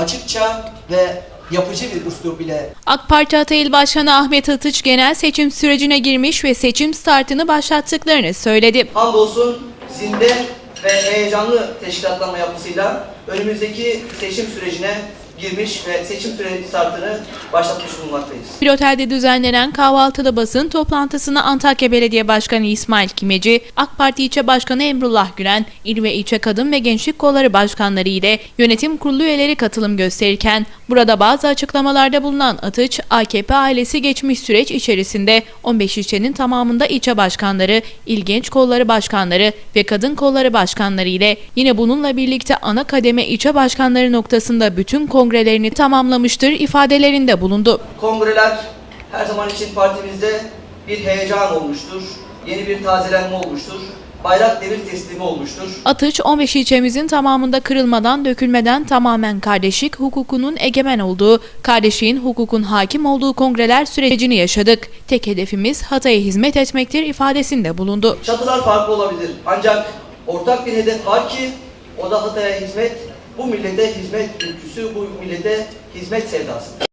açıkça ve yapıcı bir üslup ile AK Parti Hatay İl Başkanı Ahmet Atıç genel seçim sürecine girmiş ve seçim startını başlattıklarını söyledi. hamdolsun zinde ve heyecanlı teşkilatlanma yapısıyla önümüzdeki seçim sürecine girmiş ve seçim süreci startını başlatmış bulunmaktayız. Bir otelde düzenlenen kahvaltılı basın toplantısına Antakya Belediye Başkanı İsmail Kimeci, AK Parti İlçe Başkanı Emrullah Gülen, İl ve İlçe Kadın ve Gençlik Kolları Başkanları ile yönetim kurulu üyeleri katılım gösterirken, burada bazı açıklamalarda bulunan Atıç, AKP ailesi geçmiş süreç içerisinde 15 ilçenin tamamında ilçe başkanları, il genç kolları başkanları ve kadın kolları başkanları ile yine bununla birlikte ana kademe ilçe başkanları noktasında bütün kongrelerini tamamlamıştır ifadelerinde bulundu. Kongreler her zaman için partimizde bir heyecan olmuştur, yeni bir tazelenme olmuştur, bayrak devir teslimi olmuştur. Atıç 15 ilçemizin tamamında kırılmadan dökülmeden tamamen kardeşlik hukukunun egemen olduğu, kardeşliğin hukukun hakim olduğu kongreler sürecini yaşadık. Tek hedefimiz Hatay'a hizmet etmektir ifadesinde bulundu. Çatılar farklı olabilir ancak ortak bir hedef var ki o da Hatay'a hizmet, bu millete hizmet ülküsü, bu millete hizmet sevdası.